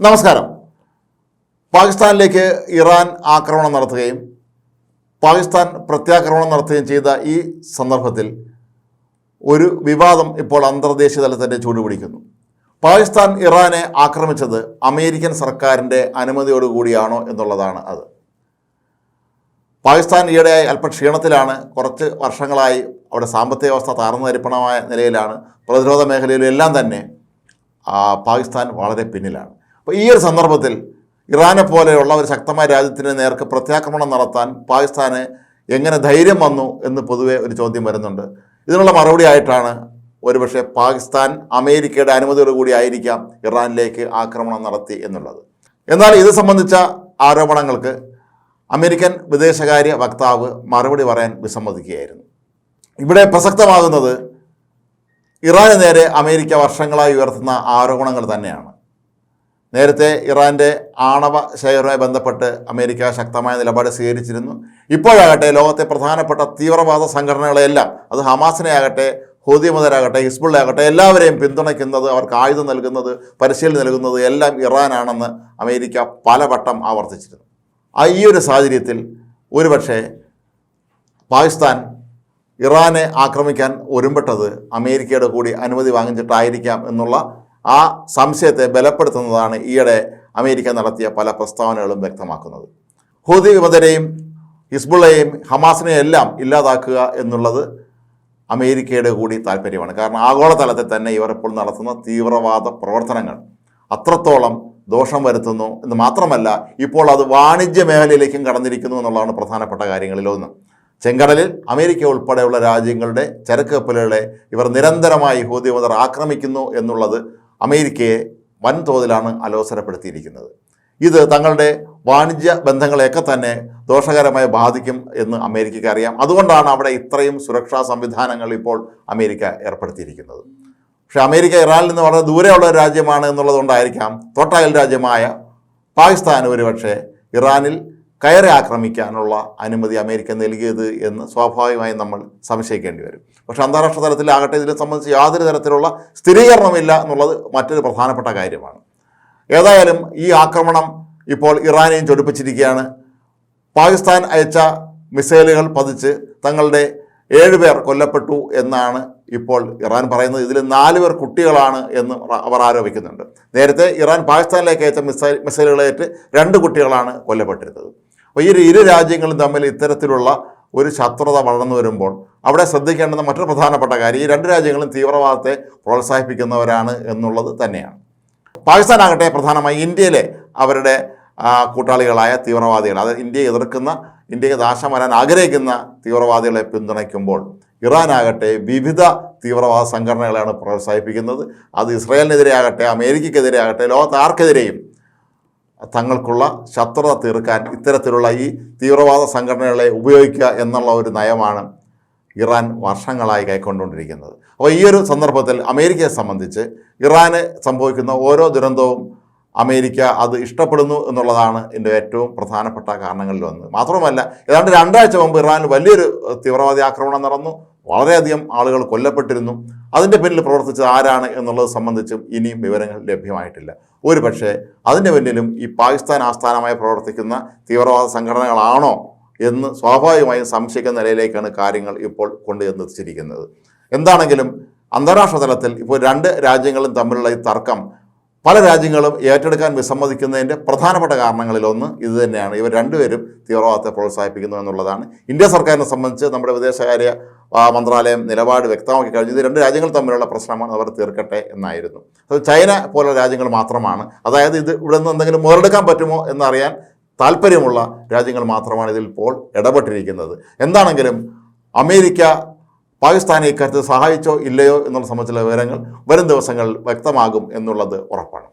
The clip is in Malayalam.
നമസ്കാരം. പാകിസ്ഥാനിലേക്ക് ഇറാൻ ആക്രമണം നടത്തുകയും പാകിസ്ഥാൻ പ്രത്യാക്രമണം നടത്തുകയും ചെയ്ത ഈ സന്ദർഭത്തിൽ ഒരു വിവാദം ഇപ്പോൾ അന്തർദേശീയ തലത്തിൽ ചൂടുപിടിക്കുന്നു. പാകിസ്ഥാൻ ഇറാനെ ആക്രമിച്ചത് അമേരിക്കൻ സർക്കാരിന്റെ അനുമതിയോടുകൂടിയാണോ എന്നുള്ളതാണ് അത്. പാകിസ്ഥാൻ ഈയിടെയായി അല്പം ക്ഷീണത്തിലാണ് കുറച്ച് വർഷങ്ങളായി അവിടെ സാമ്പത്തിക അവസ്ഥ താർന്നു തരിപ്പണമായ നിലയിലാണ്. പ്രതിരോധ മേഖലയിലും എല്ലാം തന്നെ പാകിസ്ഥാൻ വളരെ പിന്നിലാണ്. അപ്പോൾ ഈ ഒരു സന്ദർഭത്തിൽ ഇറാനെ പോലെയുള്ള ഒരു ശക്തമായ രാജ്യത്തിന് നേർക്ക് പ്രത്യാക്രമണം നടത്താൻ പാകിസ്ഥാന് എങ്ങനെ ധൈര്യം വന്നു എന്ന് പൊതുവെ ഒരു ചോദ്യം വരുന്നുണ്ട്. ഇതിനുള്ള മറുപടി ആയിട്ടാണ് ഒരുപക്ഷെ പാകിസ്ഥാൻ അമേരിക്കയുടെ അനുമതിയോടുകൂടി ആയിരിക്കാം ഇറാനിലേക്ക് ആക്രമണം നടത്തി എന്നുള്ളത്. എന്നാൽ ഇത് സംബന്ധിച്ച ആരോപണങ്ങൾക്ക് അമേരിക്കൻ വിദേശകാര്യ വക്താവ് മറുപടി പറയാൻ വിസമ്മതിക്കുകയായിരുന്നു. ഇവിടെ പ്രസക്തമാകുന്നത് ഇറാന് നേരെ അമേരിക്ക വർഷങ്ങളായി ഉയർത്തുന്ന ആരോപണങ്ങൾ തന്നെയാണ്. നേരത്തെ ഇറാന്റെ ആണവ ശേഖരവുമായി ബന്ധപ്പെട്ട് അമേരിക്ക ശക്തമായ നിലപാട് സ്വീകരിച്ചിരുന്നു. ഇപ്പോഴാകട്ടെ ലോകത്തെ പ്രധാനപ്പെട്ട തീവ്രവാദ സംഘടനകളെല്ലാം അത് ഹമാസിനെ ആകട്ടെ ഹൂതി മുതലാകട്ടെ ഹിസ്ബുള്ള ആകട്ടെ എല്ലാവരെയും പിന്തുണയ്ക്കുന്നത് അവർക്ക് ആയുധം നൽകുന്നത് പരിശീലനം നൽകുന്നത് എല്ലാം ഇറാനാണെന്ന് അമേരിക്ക പലവട്ടം ആവർത്തിച്ചിരുന്നു. ആ ഈ ഒരു സാഹചര്യത്തിൽ ഒരുപക്ഷെ പാകിസ്ഥാൻ ഇറാനെ ആക്രമിക്കാൻ ഒരുമ്പെട്ടത് അമേരിക്കയുടെ കൂടി അനുമതി വാങ്ങിച്ചിട്ടായിരിക്കാം എന്നുള്ള ആ സംശയത്തെ ബലപ്പെടുത്തുന്നതാണ് ഈയിടെ അമേരിക്ക നടത്തിയ പല പ്രസ്താവനകളും വ്യക്തമാക്കുന്നത്. ഹൂതി വിമതരെയും ഹിസ്ബുള്ളയെയും ഹമാസിനെയും എല്ലാം ഇല്ലാതാക്കുക എന്നുള്ളത് അമേരിക്കയുടെ കൂടി താല്പര്യമാണ്. കാരണം ആഗോളതലത്തിൽ തന്നെ ഇവർ ഇപ്പോൾ നടത്തുന്ന തീവ്രവാദ പ്രവർത്തനങ്ങൾ അത്രത്തോളം ദോഷം വരുത്തുന്നു എന്ന് മാത്രമല്ല ഇപ്പോൾ അത് വാണിജ്യ മേഖലയിലേക്കും കടന്നിരിക്കുന്നു എന്നുള്ളതാണ് പ്രധാനപ്പെട്ട കാര്യങ്ങളിലൊന്ന് ചെങ്കടലിൽ അമേരിക്ക ഉൾപ്പെടെയുള്ള രാജ്യങ്ങളുടെ ചരക്ക് കപ്പലുകളെ ഇവർ നിരന്തരമായി ഹൂതി മുതൽ ആക്രമിക്കുന്നു എന്നുള്ളത് അമേരിക്കയെ വൻതോതിലാണ് അലോസരപ്പെടുത്തിയിരിക്കുന്നത്. ഇത് തങ്ങളുടെ വാണിജ്യ ബന്ധങ്ങളെയൊക്കെ തന്നെ ദോഷകരമായി ബാധിക്കും എന്ന് അമേരിക്കയ്ക്ക് അറിയാം. അതുകൊണ്ടാണ് അവിടെ ഇത്രയും സുരക്ഷാ സംവിധാനങ്ങൾ ഇപ്പോൾ അമേരിക്ക ഏർപ്പെടുത്തിയിരിക്കുന്നത്. പക്ഷേ അമേരിക്ക ഇറാനിൽ നിന്ന് വളരെ ദൂരെയുള്ള ഒരു രാജ്യമാണ് എന്നുള്ളതുകൊണ്ടായിരിക്കാം തൊട്ടയൽ രാജ്യമായ പാകിസ്ഥാൻ ഒരുപക്ഷെ ഇറാനിൽ കയറി ആക്രമിക്കാനുള്ള അനുമതി അമേരിക്ക നൽകിയത് എന്ന് സ്വാഭാവികമായും നമ്മൾ സംശയിക്കേണ്ടി വരും. പക്ഷേ അന്താരാഷ്ട്ര തലത്തിലാകട്ടെ ഇതിനെ സംബന്ധിച്ച് യാതൊരു തരത്തിലുള്ള സ്ഥിരീകരണമില്ല എന്നുള്ളത് മറ്റൊരു പ്രധാനപ്പെട്ട കാര്യമാണ്. ഏതായാലും ഈ ആക്രമണം ഇപ്പോൾ ഇറാനെയും ചൊടിപ്പിച്ചിരിക്കുകയാണ്. പാകിസ്ഥാൻ അയച്ച മിസൈലുകൾ പതിച്ച് തങ്ങളുടെ ഏഴുപേർ കൊല്ലപ്പെട്ടു എന്നാണ് ഇപ്പോൾ ഇറാൻ പറയുന്നത്. ഇതിൽ നാല് പേർ കുട്ടികളാണ് എന്ന് അവർ ആരോപിക്കുന്നുണ്ട്. നേരത്തെ ഇറാൻ പാകിസ്ഥാനിലേക്ക് അയച്ച മിസൈൽ മിസൈലുകളേറ്റ് രണ്ട് കുട്ടികളാണ് കൊല്ലപ്പെട്ടിരുന്നത്. അപ്പോൾ ഈ ഇരു രാജ്യങ്ങളും തമ്മിൽ ഇത്തരത്തിലുള്ള ഒരു ശത്രുത വളർന്നു വരുമ്പോൾ അവിടെ ശ്രദ്ധിക്കേണ്ടുന്ന മറ്റൊരു പ്രധാനപ്പെട്ട കാര്യം ഈ രണ്ട് രാജ്യങ്ങളും തീവ്രവാദത്തെ പ്രോത്സാഹിപ്പിക്കുന്നവരാണ് എന്നുള്ളത് തന്നെയാണ്. പാകിസ്ഥാൻ ആകട്ടെ പ്രധാനമായി ഇന്ത്യയിലെ അവരുടെ കൂട്ടാളികളായ തീവ്രവാദികൾ അത് ഇന്ത്യയെ എതിർക്കുന്ന ഇന്ത്യയ്ക്ക് നാശം വരാൻ ആഗ്രഹിക്കുന്ന തീവ്രവാദികളെ പിന്തുണയ്ക്കുമ്പോൾ ഇറാൻ ആകട്ടെ വിവിധ തീവ്രവാദ സംഘടനകളെയാണ് പ്രോത്സാഹിപ്പിക്കുന്നത്. അത് ഇസ്രായേലിനെതിരെ ആകട്ടെ അമേരിക്കക്കെതിരെ ആകട്ടെ ലോകത്ത് ആർക്കെതിരെയും തങ്ങൾക്കുള്ള ശത്രുത തീർക്കാൻ ഇത്തരത്തിലുള്ള ഈ തീവ്രവാദ സംഘടനകളെ ഉപയോഗിക്കുക എന്നുള്ള ഒരു നയമാണ് ഇറാൻ വർഷങ്ങളായി കൈക്കൊണ്ടുകൊണ്ടിരിക്കുന്നത്. അപ്പോൾ ഈ ഒരു സന്ദർഭത്തിൽ അമേരിക്കയെ സംബന്ധിച്ച് ഇറാന് സംഭവിക്കുന്ന ഓരോ ദുരന്തവും അമേരിക്ക അത് ഇഷ്ടപ്പെടുന്നു എന്നുള്ളതാണ് എന്റെ ഏറ്റവും പ്രധാനപ്പെട്ട കാരണങ്ങളിൽ ഒന്ന്. മാത്രമല്ല ഏതാണ്ട് രണ്ടാഴ്ച മുമ്പ് ഇറാനിൽ വലിയൊരു തീവ്രവാദി ആക്രമണം നടന്നു. വളരെയധികം ആളുകൾ കൊല്ലപ്പെട്ടിരുന്നു. അതിന്റെ പിന്നിൽ പ്രവർത്തിച്ചത് ആരാണ് എന്നുള്ളത് സംബന്ധിച്ചും ഇനിയും വിവരങ്ങൾ ലഭ്യമായിട്ടില്ല. ഒരു പക്ഷേ അതിന്റെ പിന്നിലും ഈ പാകിസ്ഥാൻ ആസ്ഥാനമായി പ്രവർത്തിക്കുന്ന തീവ്രവാദ സംഘടനകളാണോ എന്ന് സ്വാഭാവികമായും സംശയിക്കുന്ന നിലയിലേക്കാണ് കാര്യങ്ങൾ ഇപ്പോൾ കൊണ്ടുചെന്നെത്തിച്ചിരിക്കുന്നത് എന്താണെങ്കിലും അന്താരാഷ്ട്ര തലത്തിൽ ഇപ്പോൾ രണ്ട് രാജ്യങ്ങളും തമ്മിലുള്ള ഈ തർക്കം പല രാജ്യങ്ങളും ഏറ്റെടുക്കാൻ വിസമ്മതിക്കുന്നതിന്റെ പ്രധാനപ്പെട്ട കാരണങ്ങളിലൊന്ന് ഇത് തന്നെയാണ്. ഇവർ രണ്ടുപേരും തീവ്രവാദത്തെ പ്രോത്സാഹിപ്പിക്കുന്നു എന്നുള്ളതാണ്. ഇന്ത്യ സർക്കാരിനെ സംബന്ധിച്ച് നമ്മുടെ വിദേശകാര്യ മന്ത്രാലയം നിലപാട് വ്യക്തമാക്കി കഴിഞ്ഞു. ഇത് രണ്ട് രാജ്യങ്ങൾ തമ്മിലുള്ള പ്രശ്നമാണ്. അവർ തീർക്കട്ടെ എന്നായിരുന്നു. അത് ചൈന പോലുള്ള രാജ്യങ്ങൾ മാത്രമാണ്. അതായത് ഇത് ഇവിടെ നിന്ന് എന്തെങ്കിലും മുതലെടുക്കാൻ പറ്റുമോ എന്നറിയാൻ താല്പര്യമുള്ള രാജ്യങ്ങൾ മാത്രമാണ് ഇതിൽ ഇപ്പോൾ ഇടപെട്ടിരിക്കുന്നത്. എന്താണെങ്കിലും അമേരിക്ക പാകിസ്ഥാനെ ഇക്കാര്യത്തിൽ സഹായിച്ചോ ഇല്ലയോ എന്നുള്ള സംബന്ധിച്ചുള്ള വിവരങ്ങൾ വരും ദിവസങ്ങളിൽ വ്യക്തമാകും എന്നുള്ളത് ഉറപ്പാണ്.